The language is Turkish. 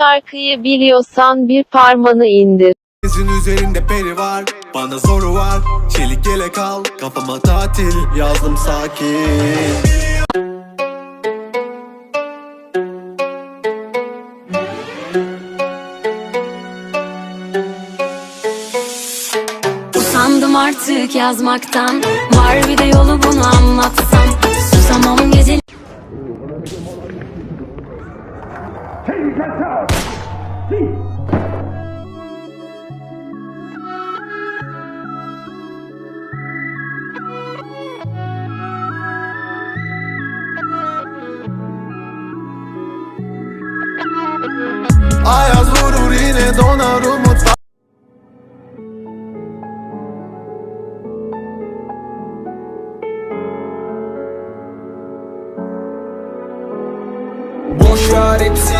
Şarkıyı biliyorsan bir parmağını indir. Denizin üzerinde peri var Bana zoru var. Çelik yelek al Kafama tatil Yazdım sakin. Usandım artık yazmaktan Var bir de yolu bunu anlatsam. Susamam gece Take it. Ayaz vurur yine donar umut Boş ver hepsi